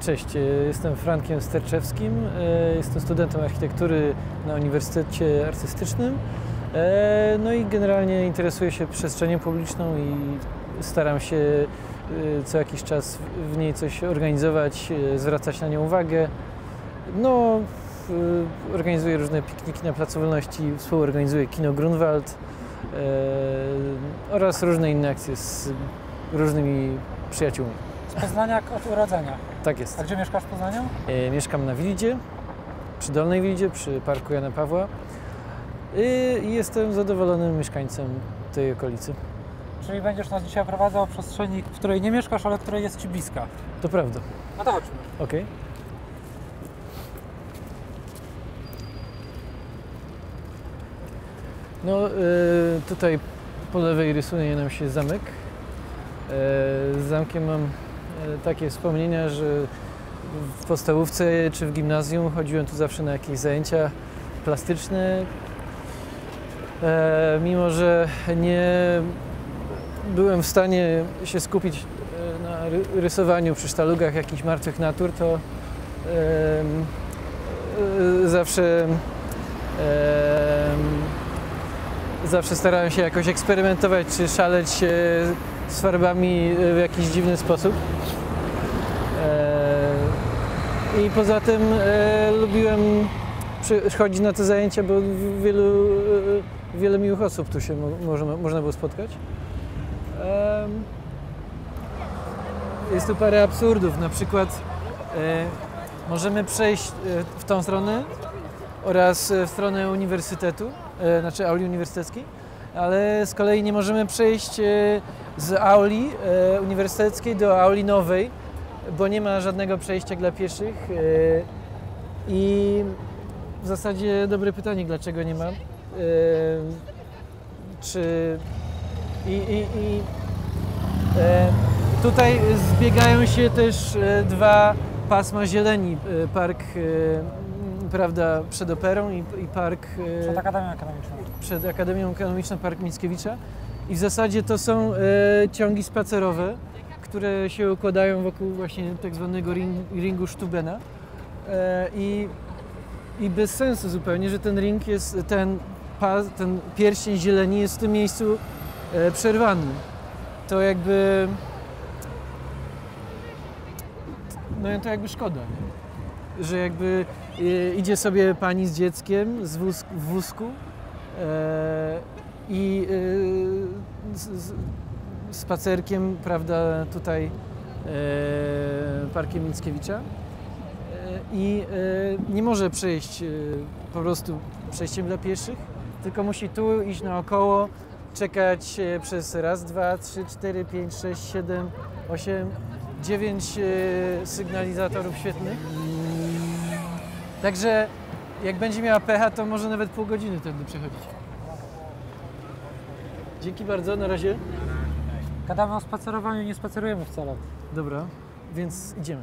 Cześć, e, jestem Frankiem Sterczewskim, e, jestem studentem architektury na Uniwersytecie Artystycznym. E, No i generalnie interesuję się przestrzenią publiczną i staram się e, co jakiś czas w niej coś organizować, e, zwracać na nią uwagę. No, e, organizuję różne pikniki na Placu Wolności, współorganizuję Kino Grunwald e, oraz różne inne akcje z różnymi przyjaciółmi. Z Poznania od urodzenia. Tak jest. A gdzie mieszkasz w Poznaniu? E, Mieszkam na Wildzie, przy Dolnej Wildzie, przy Parku Jana Pawła I- i jestem zadowolonym mieszkańcem tej okolicy. Czyli będziesz nas dzisiaj prowadzał w przestrzeni, w której nie mieszkasz, ale której jest Ci bliska. To prawda. No to chodźmy. Okej. No e, tutaj po lewej rysuje nam się zamek. E, Z zamkiem mam e, takie wspomnienia, że w podstawówce czy w gimnazjum chodziłem tu zawsze na jakieś zajęcia plastyczne. E, Mimo, że nie byłem w stanie się skupić e, na ry- rysowaniu przy sztalugach jakichś martwych natur, to e, zawsze zawsze starałem się jakoś eksperymentować czy szaleć e, z farbami e, w jakiś dziwny sposób. E, I poza tym e, lubiłem przy- chodzić na te zajęcia, bo wielu, wiele miłych osób tu się mo- można, można było spotkać. Jest tu parę absurdów, na przykład możemy przejść w tą stronę oraz w stronę uniwersytetu, znaczy auli uniwersyteckiej, ale z kolei nie możemy przejść z auli e, uniwersyteckiej do auli nowej, bo nie ma żadnego przejścia dla pieszych. e, I w zasadzie dobre pytanie, dlaczego nie ma. E, Czy i, i, i tutaj zbiegają się też dwa pasma zieleni. Park, prawda, przed operą i, i park Przed Akademią Ekonomiczną. przed Akademią Ekonomiczną Park Mickiewicza. I w zasadzie to są e, ciągi spacerowe, które się układają wokół właśnie tak zwanego ring, ringu Stubena. E, i, I bez sensu zupełnie, że ten ring jest, ten, pas, ten pierścień zieleni jest w tym miejscu e, przerwany. To jakby... No to jakby szkoda, nie? że jakby idzie sobie pani z dzieckiem z wóz, w wózku i z, spacerkiem, prawda, tutaj e, parkiem Mickiewicza e, i e, nie może przejść po prostu przejściem dla pieszych, tylko musi tu iść naokoło, czekać przez raz, dwa, trzy, cztery, pięć, sześć, siedem, osiem, dziewięć sygnalizatorów świetnych. Także jak będzie miała pecha, to może nawet pół godziny tędy przechodzić. Dzięki bardzo, na razie. Gadamy o spacerowaniu, nie spacerujemy wcale. Dobra, więc idziemy.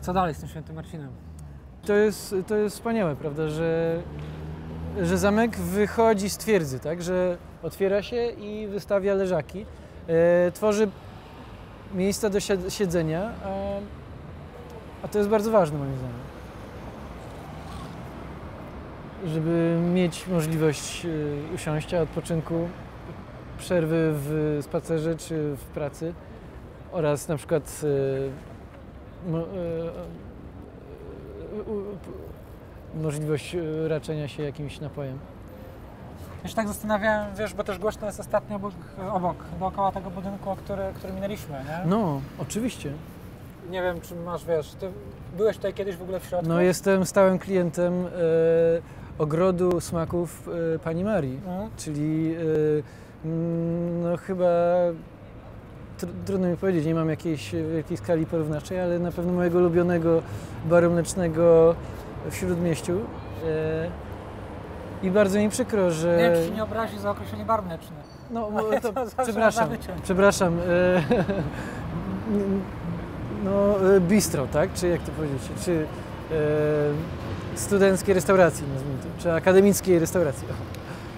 Co dalej z tym świętym Marcinem? To jest, to jest wspaniałe, prawda, że, że zamek wychodzi z twierdzy, tak, że otwiera się i wystawia leżaki. E, tworzy miejsca do sied- siedzenia, a, a to jest bardzo ważne moim zdaniem. Żeby mieć możliwość e, usiąścia, odpoczynku, przerwy w spacerze czy w pracy oraz na przykład u- u- możliwość raczenia się jakimś napojem. Ja się tak zastanawiałem, wiesz, bo też głośno jest ostatnio obok, obok dookoła tego budynku, który, który minęliśmy, nie? No, oczywiście. Nie wiem, czy masz, wiesz, ty byłeś tutaj kiedyś w ogóle w środku? No, jestem stałym klientem e, ogrodu smaków e, pani Marii, Mhm. czyli e, mm, no chyba tr- trudno mi powiedzieć, nie mam jakiejś wielkiej skali porównawczej, ale na pewno mojego ulubionego baru mlecznego w Śródmieściu. E, I bardzo mi przykro, że... Nie wiem, czy się nie obrazi za określenie bar mleczny. No, to, to przepraszam, przepraszam. E, no, e, bistro, tak? Czy jak to powiedzieć? Czy studenckiej restauracji, nazwijmy to, czy akademickiej restauracji.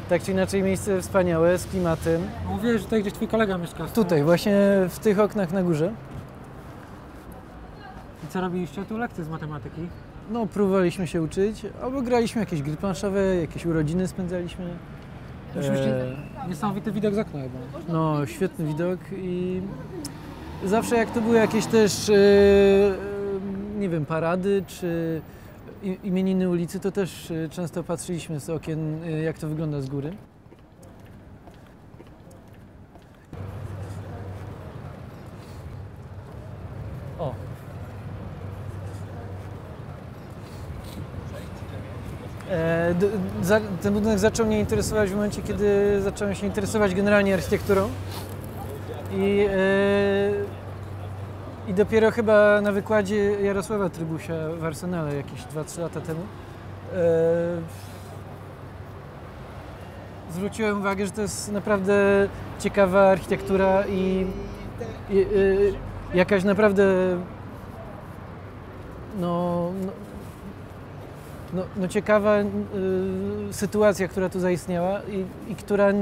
Tak czy inaczej miejsce wspaniałe, z klimatem. Mówiłeś, że tutaj gdzieś twój kolega mieszka. Tutaj, właśnie w tych oknach na górze. I co robiliście tu? Lekcje z matematyki. No, próbowaliśmy się uczyć, albo graliśmy jakieś gry planszowe, jakieś urodziny spędzaliśmy. Rzeczywiście E, niesamowity widok z okna chyba. no, świetny widok i zawsze jak to były jakieś też, e, nie wiem, parady czy imieniny ulicy, to też e, często patrzyliśmy z okien, e, jak to wygląda z góry. O. E, za, ten budynek zaczął mnie interesować w momencie, kiedy zacząłem się interesować generalnie architekturą. I, e, I dopiero chyba na wykładzie Jarosława Trybusia w Arsenale jakieś 2-3 lata temu e, zwróciłem uwagę, że to jest naprawdę ciekawa architektura i, i e, jakaś naprawdę no, no, no, no ciekawa y, sytuacja, która tu zaistniała i, i która,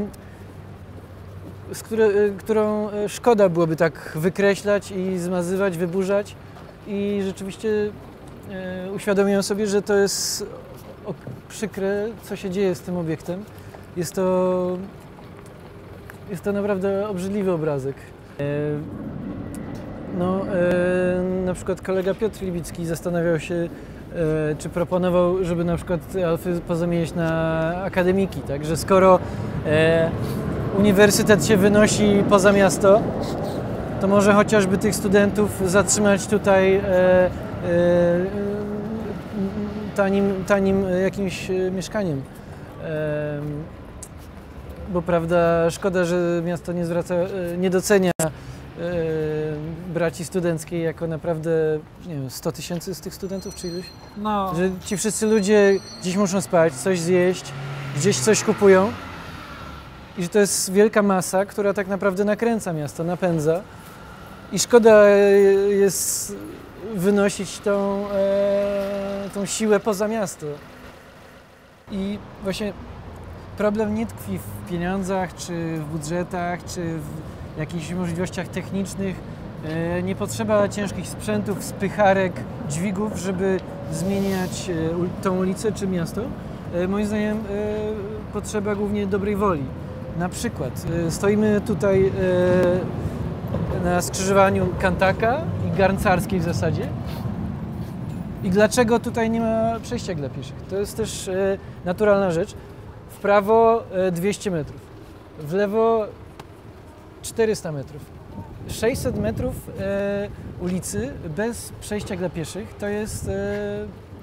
z które, y, którą y, szkoda byłoby tak wykreślać i zmazywać, wyburzać. I rzeczywiście y, uświadomiłem sobie, że to jest przykre, co się dzieje z tym obiektem. Jest to, jest to naprawdę obrzydliwy obrazek. E, no, e, na przykład kolega Piotr Libicki zastanawiał się, e, czy proponował, żeby na przykład Alfy pozamienić na akademiki, tak? Że skoro uniwersytet się wynosi poza miasto, to może chociażby tych studentów zatrzymać tutaj e, e, tanim, tanim jakimś e, mieszkaniem. E, bo prawda, szkoda, że miasto nie zwraca, e, nie docenia e, braci studenckiej jako naprawdę, nie wiem, 100 tysięcy z tych studentów czy iluś? No, Że ci wszyscy ludzie gdzieś muszą spać, coś zjeść, gdzieś coś kupują i że to jest wielka masa, która tak naprawdę nakręca miasto, napędza i szkoda e, jest wynosić tą, e, tą siłę poza miasto. I właśnie problem nie tkwi w pieniądzach, czy w budżetach, czy w jakichś możliwościach technicznych. E, Nie potrzeba ciężkich sprzętów, spycharek, dźwigów, żeby zmieniać e, tą ulicę czy miasto. E, Moim zdaniem e, potrzeba głównie dobrej woli. Na przykład e, stoimy tutaj e, na skrzyżowaniu Kantaka i Garncarskiej w zasadzie. I dlaczego tutaj nie ma przejścia dla pieszych? To jest też e, naturalna rzecz. W prawo e, 200 metrów, w lewo 400 metrów. 600 metrów ulicy bez przejścia dla pieszych to jest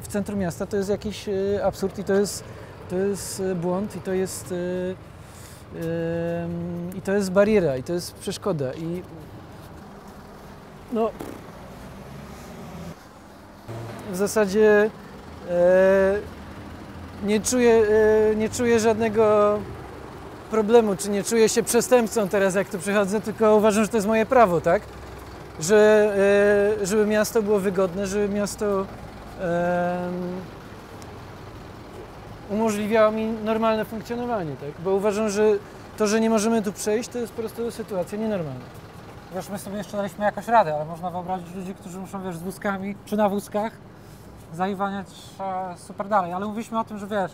w centrum miasta, to jest jakiś absurd i to jest, to jest błąd i to jest, i to jest bariera i to jest przeszkoda i no w zasadzie e, nie czuję, e, nie czuję żadnego problemu, czy nie czuję się przestępcą teraz, jak tu przychodzę, tylko uważam, że to jest moje prawo, tak? Że, e, żeby miasto było wygodne, żeby miasto em, umożliwiało mi normalne funkcjonowanie, tak? Bo uważam, że to, że nie możemy tu przejść, to jest po prostu sytuacja nienormalna. wiesz, my sobie jeszcze daliśmy jakoś radę, ale można wyobrazić ludzi, którzy muszą, wiesz, z wózkami, czy na wózkach, zaiwaniać e, super dalej. Ale mówiliśmy o tym, że wiesz,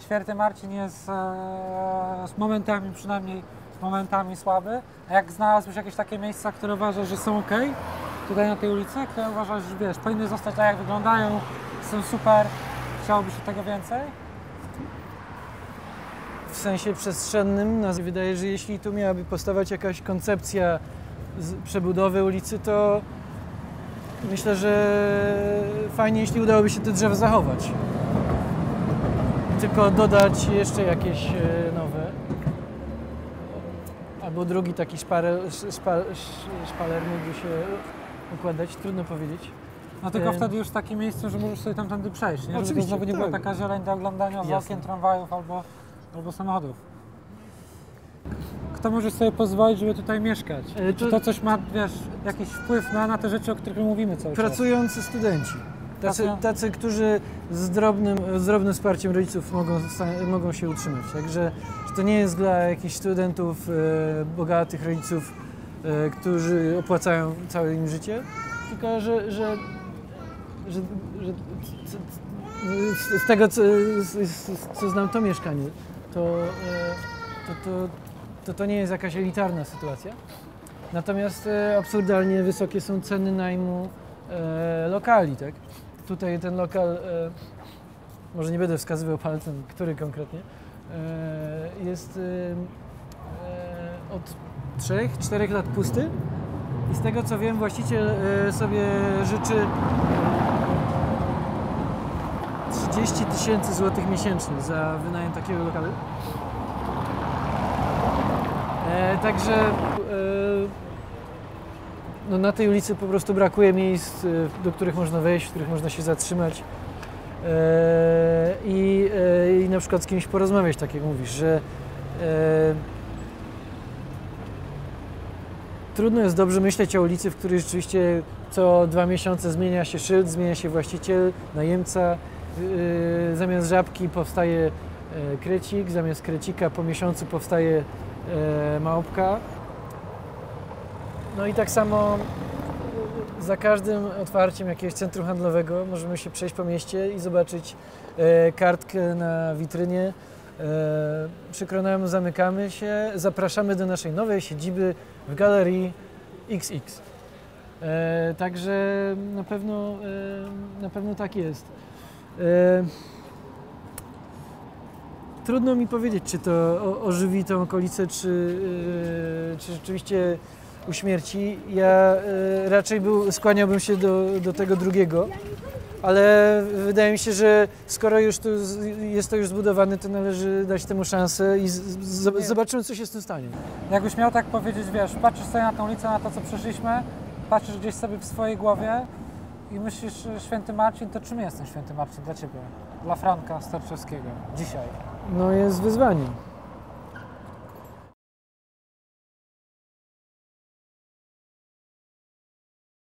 Święty Marcin jest e, z momentami przynajmniej, momentami słaby, a jak znalazłeś jakieś takie miejsca, które uważasz, że są ok, tutaj na tej ulicy, które uważasz, że wiesz, powinny zostać tak jak wyglądają, są super, chciałoby się tego więcej? W sensie przestrzennym. Nas wydaje, że jeśli tu miałaby powstawać jakaś koncepcja przebudowy ulicy, to myślę, że fajnie, jeśli udałoby się te drzewa zachować. Tylko dodać jeszcze jakieś e, nowe. Albo drugi taki szparel, sz- szpa, sz- szpaler mógłby się układać, trudno powiedzieć. No tylko Em. wtedy już w takim miejscu, że możesz sobie tamtędy przejść, nie? Żeby to Oczywiście, znowu nie była tak. taka zieleń do oglądania z okien tramwajów albo, albo samochodów. Kto może sobie pozwolić, żeby tutaj mieszkać? E, Czy to- to coś ma, wiesz, jakiś wpływ na, na te rzeczy, o których my mówimy cały czas? Pracujący studenci. Tacy, tacy którzy z drobnym, z drobnym wsparciem rodziców mogą, mogą się utrzymać. Także że to nie jest dla jakichś studentów, e, bogatych rodziców, e, którzy opłacają całe im życie, tylko że, że, że, że z, z tego, co, z, z, co znam to mieszkanie, to, e, to, to, to, to nie jest jakaś elitarna sytuacja. Natomiast e, absurdalnie wysokie są ceny najmu e, lokali, tak? Tutaj ten lokal, może nie będę wskazywał palcem, który konkretnie, jest od 3-4 lat pusty i z tego co wiem właściciel sobie życzy 30 tysięcy złotych miesięcznie za wynajem takiego lokalu. E, także e, no na tej ulicy po prostu brakuje miejsc, e, do których można wejść, w których można się zatrzymać e, i, e, i na przykład z kimś porozmawiać, tak jak mówisz, że e, trudno jest dobrze myśleć o ulicy, w której rzeczywiście co dwa miesiące zmienia się szyld, zmienia się właściciel, najemca, zamiast żabki powstaje e, krecik, zamiast krecika po miesiącu powstaje e, małpka. No i tak samo za każdym otwarciem jakiegoś centrum handlowego możemy się przejść po mieście i zobaczyć kartkę na witrynie. Przykro nam, zamykamy się, zapraszamy do naszej nowej siedziby w galerii XX. Także na pewno, na pewno tak jest. E, Trudno mi powiedzieć, czy to ożywi tą okolicę, czy, yy, czy rzeczywiście uśmierci. Ja yy, raczej był, skłaniałbym się do, do tego drugiego, ale wydaje mi się, że skoro już tu jest to już zbudowane, to należy dać temu szansę i zobaczymy, co się z tym stanie. Jakbyś miał tak powiedzieć, wiesz, patrzysz sobie na tą ulicę, na to, co przeszliśmy, patrzysz gdzieś sobie w swojej głowie i myślisz, Święty Marcin, to czym jest ten Święty Marcin dla Ciebie? Dla Franka Starczewskiego, dzisiaj. No jest wyzwaniem.